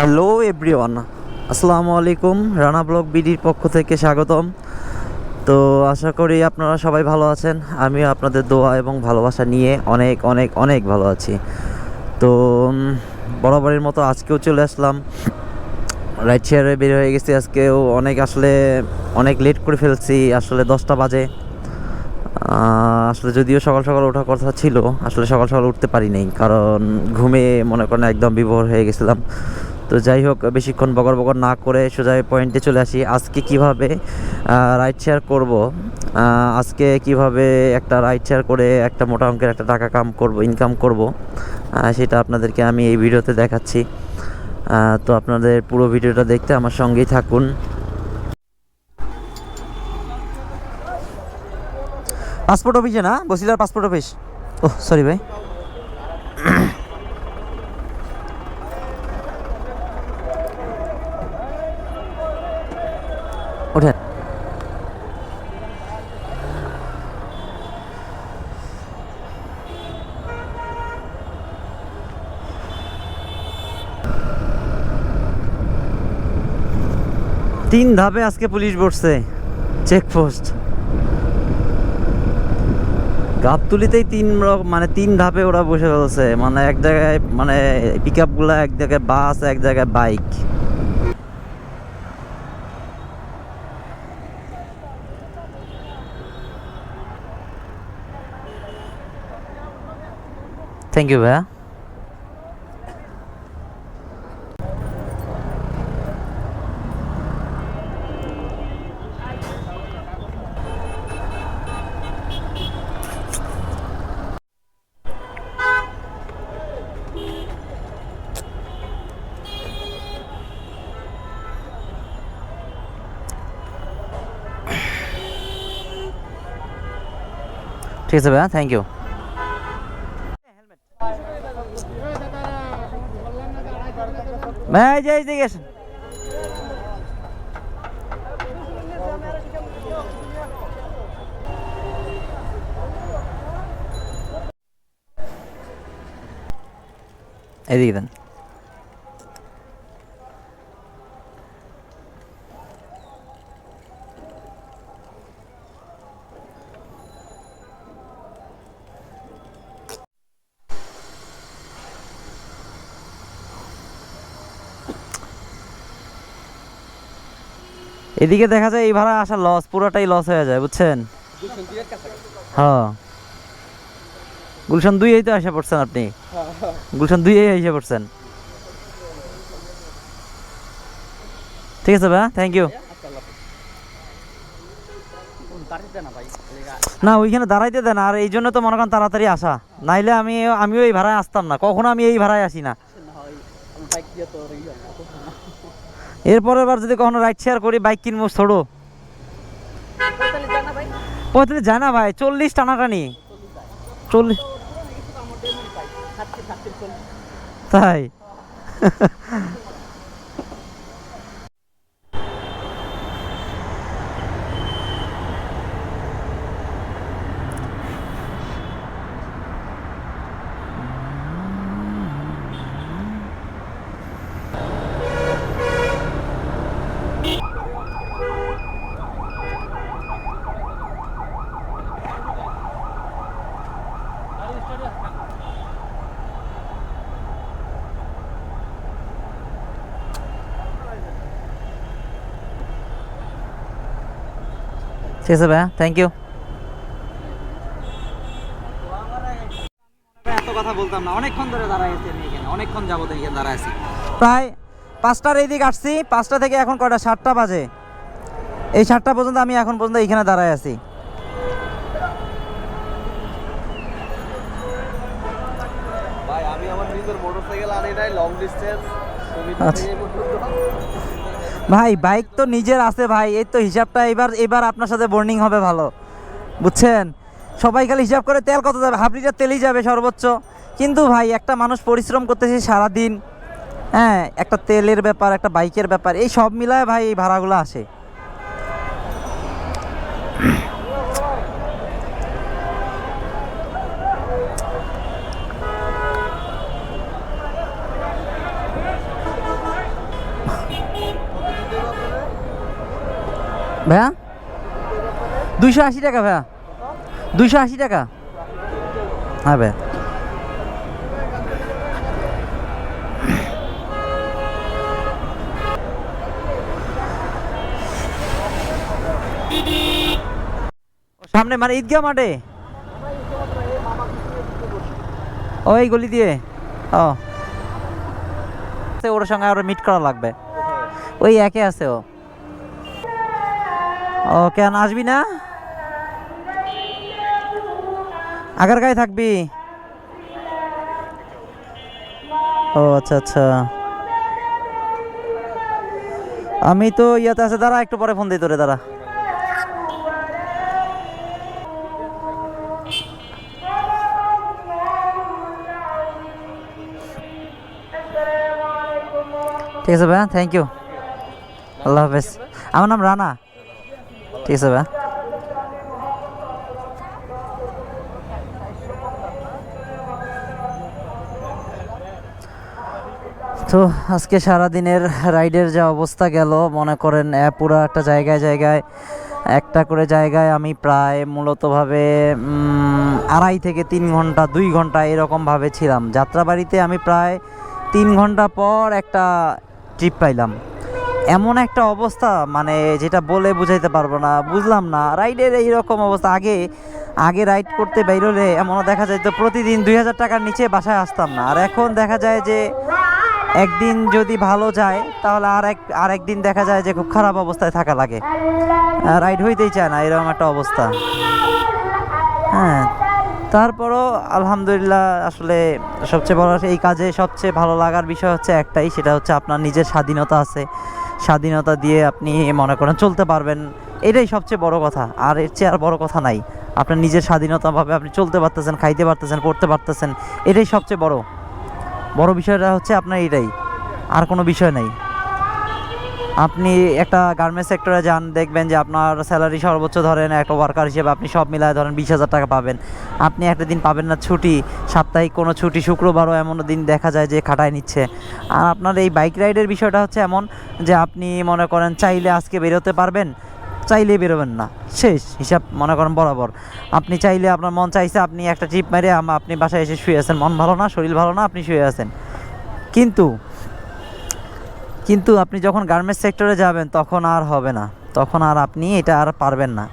Hello everyone আসসালামু আলাইকুম Rana blog বিডির পক্ষ থেকে স্বাগতম। তো আশা করি আপনারা সবাই ভালো আছেন। আমিও আপনাদের দোয়া এবং ভালোবাসা নিয়ে অনেক অনেক অনেক ভালো আছি। তো বরাবরের মতো আজকেও চলে আসলাম। রাইট শেয়ারে বের হয়ে গেছি আজকেও। অনেক আসলে, অনেক লেট করে ফেলছি। আসলে দশটা বাজে। আসলে যদিও সকাল সকাল ওঠার কথা ছিল, আসলে সকাল সকাল উঠতে পারি নাই। কারণ ঘুমে মনে করেন একদম বিভোর হয়ে গেছিলাম। তো যাই হোক, বেশিক্ষণ বগর বগর না করে সোজা পয়েন্টে চলে আসি। আজকে কীভাবে রাইড শেয়ার করব? আজকে কীভাবে একটা রাইড শেয়ার করে একটা মোটা অঙ্কের একটা টাকা কাম করব ইনকাম করব সেটা আপনাদেরকে আমি এই ভিডিওতে দেখাচ্ছি। তো আপনাদের পুরো ভিডিওটা দেখতে আমার সঙ্গেই থাকুন। পাসপোর্ট অফিসে না? বসিলার পাসপোর্ট অফিস ওহ সরি ভাই। তিন ধাপে আজকে পুলিশ বসছে। চেকপোস্ট গাবতুলিতেই তিন মানে তিন ধাপে ওরা বসে ফেলছে। মানে এক জায়গায় মানে পিক আপগুলো এক জায়গায় বাস এক জায়গায় বাইক থ্যাংক ইউ ভাইয়া। ঠিক আছে ভাইয়া থ্যাংক ইউ ভাই এই যে এই দিকে আসেন। এদিকে দেন। এদিকে দেখা যায় এই ভাড়া আসা লস পুরোটাই লস হয়ে যায়, বুঝছেন? হ্যাঁ। গুলশান দুই তো এসে পড়ছেন আপনি? গুলশান দুই এসে পড়ছেন। ঠিক আছে ভাই থ্যাংক ইউ না, ওইখানে দাঁড়াইতে দেন, আর এই জন্য তো মনে করেন তাড়াতাড়ি আসা। নাইলে আমি, আমিও এই ভাড়ায় আসতাম না, কখনো আমি এই ভাড়ায় আসি না। এরপরের বার যদি কখনো রাইড শেয়ার করি বাইক কিনবো, ছোড়ো। পঁয়তাল্লিশ যায় না ভাই, চল্লিশ টানাটানি। চল্লিশ। তাই। ঠিক আছে ভাইয়া থ্যাংক ইউ এত কথা বলতাম না অনেকক্ষণ ধরে দাঁড়ায় আছি আমি এখানে অনেকক্ষণ যাবত এখানে দাঁড়ায় আছি। প্রায় পাঁচটার এইদিক আসছি পাঁচটা থেকে এখন কয়টা? সাতটা বাজে। এই সাতটা পর্যন্ত আমি এখন পর্যন্ত এখানে দাঁড়ায় আছি। ভাই আমি আমার নিজের মোটরসাইকেল আনি নাই লং ডিস্টেন্স আচ্ছা। ভাই বাইক তো নিজের আছে ভাই, এই তো হিসাবটা এবার এবার আপনার সাথে বর্নিং হবে ভালো। বুঝছেন? সবাই খালি হিসাব করে তেল কত যাবে হাফ লিটার তেলই যাবে সর্বোচ্চ। কিন্তু ভাই, একটা মানুষ পরিশ্রম করতেছে সারাদিন হ্যাঁ একটা তেলের ব্যাপার, একটা বাইকের ব্যাপার, এই সব মিলায় ভাই এই ভাড়াগুলো আসে। ভাইয়া? দুইশো আশি টাকা ভাইয়া। দুইশো আশি টাকা? হ্যাঁ ভাইয়া। সামনে মানে ঈদগাহ মাঠে? ওই গলি দিয়ে? ও। ওর সঙ্গে আরও মিট করা লাগবে। ওই একে আছে ও। ও কেন আসবি না? আগার গায়ে থাকবি? ও আচ্ছা আচ্ছা। আমি তো ইয়াতে আছে, দাঁড়া, একটু পরে ফোন দিই তোরে, দাঁড়া। ঠিক আছে ভাইয়া থ্যাংক ইউ আল্লাহ হাফেজ। আমার নাম রানা। তো আজকে সারাদিনের রাইডের যা অবস্থা গেল, মনে করেন পুরো একটা জায়গায় জায়গায়, একটা করে জায়গায় আমি প্রায় মূলতভাবে আড়াই থেকে তিন ঘণ্টা, দুই ঘণ্টা এরকমভাবে ছিলাম। যাত্রাবাড়িতে আমি প্রায় তিন ঘণ্টা পর একটা ট্রিপ পাইলাম। এমন একটা অবস্থা মানে যেটা বলে বুঝাইতে পারব না, বুঝলাম না। রাইডের এইরকম অবস্থা। আগে আগে রাইড করতে বেরোলে এমনও দেখা যায় তো প্রতিদিন দুই হাজার টাকার নিচে বাসায় আসতাম না। আর এখন দেখা যায় যে একদিন যদি ভালো যায়, তাহলে আর এক, আর একদিন দেখা যায় যে খুব খারাপ অবস্থায় থাকা লাগে। রাইড হইতেই চায় না, এরকম একটা অবস্থা। হ্যাঁ তারপরও আলহামদুলিল্লাহ আসলে সবচেয়ে বড় এই কাজে সবচেয়ে ভালো লাগার বিষয় হচ্ছে একটাই, সেটা হচ্ছে আপনার নিজের স্বাধীনতা আছে। স্বাধীনতা দিয়ে আপনি মনে করেন চলতে পারবেন, এটাই সবচেয়ে বড় কথা। আর এর চেয়ে আর বড় কথা নাই। আপনার নিজের স্বাধীনতাভাবে আপনি চলতে পারতেছেন, খাইতে পারতেছেন, পড়তে পারতেছেন, এটাই সবচেয়ে বড়। বড় বিষয়টা হচ্ছে আপনার এটাই। আর কোনো বিষয় নেই। আপনি একটা গার্মেন্টস সেক্টরে যান, দেখবেন যে আপনার স্যালারি সর্বোচ্চ ধরেন একটা ওয়ার্কার হিসেবে আপনি সব মিলায় ধরেন বিশ হাজার টাকা পাবেন। আপনি একটা দিন পাবেন না ছুটি, সাপ্তাহিক কোনো ছুটি, শুক্রবারও এমন দিন দেখা যায় যে খাটায় নিচ্ছে। আর আপনার এই বাইক রাইডের বিষয়টা হচ্ছে এমন যে আপনি মনে করেন চাইলে আজকে বেরোতে পারবেন চাইলে বেরোবেন না। শেষ, হিসাব মনে করেন বরাবর। আপনি চাইলে আপনার মন চাইছে আপনি একটা ট্রিপ মেরে আপনি বাসায় এসে শুয়ে আছেন। মন ভালো না, শরীর ভালো না, আপনি শুয়ে আছেন। কিন্তু কিন্তু আপনি যখন গার্মেন্টস সেক্টরে যাবেন, তখন আর হবে না। তখন আর আপনি এটা আর পারবেন না।